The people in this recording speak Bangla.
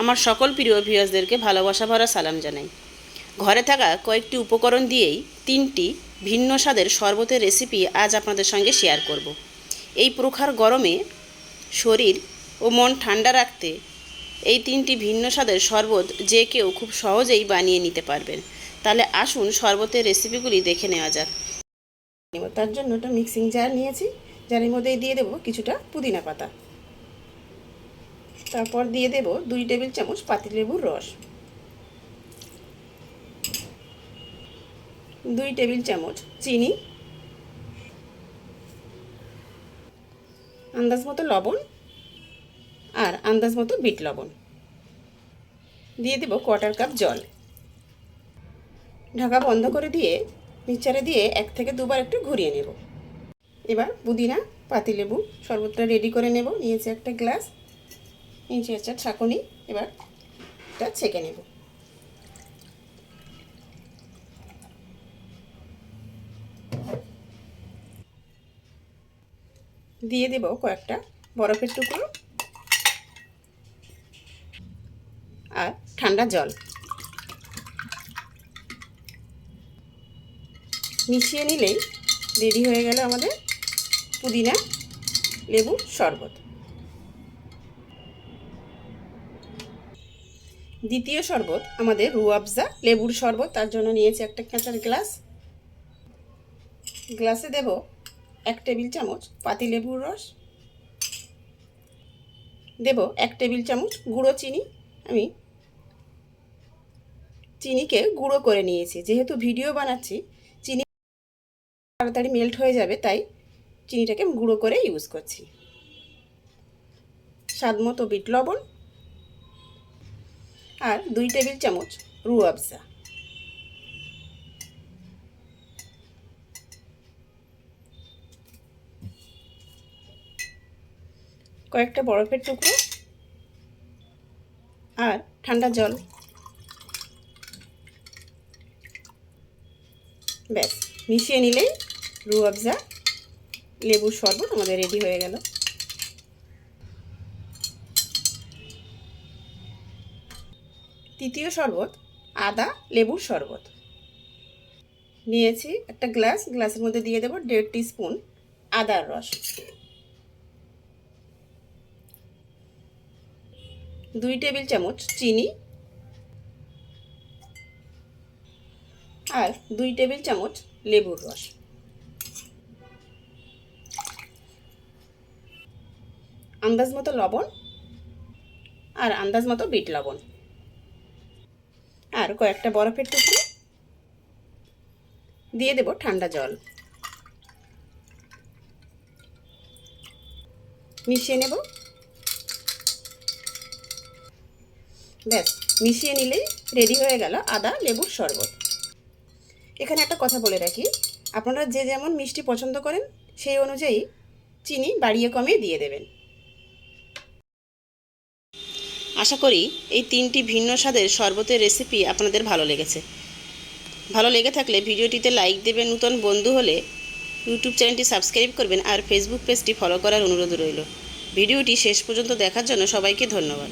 আমার সকল প্রিয় ভিউয়ার্সদেরকে ভালোবাসা ভরা সালাম জানাই। ঘরে থাকা কয়েকটি উপকরণ দিয়েই তিনটি ভিন্ন স্বাদের শরবতের রেসিপি আজ আপনাদের সঙ্গে শেয়ার করব। এই প্রখার গরমে শরীর ও মন ঠান্ডা রাখতে এই তিনটি ভিন্ন স্বাদের শরবত যে কেউ খুব সহজেই বানিয়ে নিতে পারবেন। তাহলে আসুন শরবতের রেসিপিগুলি দেখে নেওয়া যাক। তার জন্য একটা মিক্সিং জার নিয়েছি। জারের মধ্যে দিয়ে দেবো কিছুটা পুদিনা পাতা। তারপর দিয়ে দেব দুই টেবিল চামচ পাতিলেবুর রস। দুই টেবিল চামচ চিনি। আন্দাজ মতো লবণ আর আন্দাজ মতো বিট লবণ। দিয়ে দেব কোয়ার্টার কাপ জল। ঢাকা বন্ধ করে দিয়ে মিক্সারে দিয়ে এক থেকে দুবার একটু ঘুরিয়ে নেব। এবার পুদিনা পাতিলেবু শরবতটা রেডি করে নেব। নিয়েছি একটা গ্লাস নিচে একটা ছাঁকুনি এবার এটা ছেঁকে নেব। দিয়ে দেব কয়েকটা বরফের টুকরো আর ঠান্ডা জল। মিশিয়ে নিলেই রেডি হয়ে গেল আমাদের পুদিনা লেবু শরবত। দ্বিতীয় শরবত আমাদের রুয়াবজা লেবুর শরবত, তার জন্য নিয়েছি একটা কাঁচার গ্লাস। গ্লাসে দেব এক টেবিল চামচ পাতি লেবুর রস। দেব এক টেবিল চামচ গুঁড়ো চিনি। আমি চিনিকে গুঁড়ো করে নিয়েছি। যেহেতু ভিডিও বানাচ্ছি, চিনি তাড়াতাড়ি মেল্ট হয়ে যাবে, তাই চিনিটাকে গুঁড়ো করে ইউজ করছি। স্বাদ মতো বিট লবণ আর দুই টেবিল চামচ রু রুয়াবজা কয়েকটা বরফের টুকরো আর ঠান্ডা জল। ব্যাস, মিশিয়ে নিলেই রুয়াবজা লেবুর শরবত আমাদের রেডি হয়ে গেল। তৃতীয় শরবত, আদা, লেবুর শরবত। নিয়েছি একটা গ্লাস, গ্লাসের মধ্যে দিয়ে দেবো দেড় স্পুন আদার রস। দুই টেবিল চামচ চিনি। আর দুই টেবিল চামচ লেবুর রস। আন্দাজ মতো লবণ আর আন্দাজ মতো বিট লবণ। আর কয়েকটা বরফের টুকরো দিয়ে দেব ঠান্ডা জল। মিশিয়ে নেব। ব্যাস, মিশিয়ে নিলেই রেডি হয়ে গেল আদা, লেবুর শরবত। এখানে একটা কথা বলে রাখি, আপনারা যে যেমন মিষ্টি পছন্দ করেন, সেই অনুযায়ী চিনি বাড়িয়ে কমিয়ে দিয়ে দেবেন। আশা করি এই তিনটি ভিন্ন স্বাদের শরবতের রেসিপি আপনাদের ভালো লেগেছে। ভালো লেগে থাকলে ভিডিওটিতে লাইক দেবেন নূতন বন্ধু হলে ইউটিউব চ্যানেলটি সাবস্ক্রাইব করবেন আর ফেসবুক পেজটি ফলো করার অনুরোধ রইল। ভিডিওটি শেষ পর্যন্ত দেখার জন্য সবাইকে ধন্যবাদ।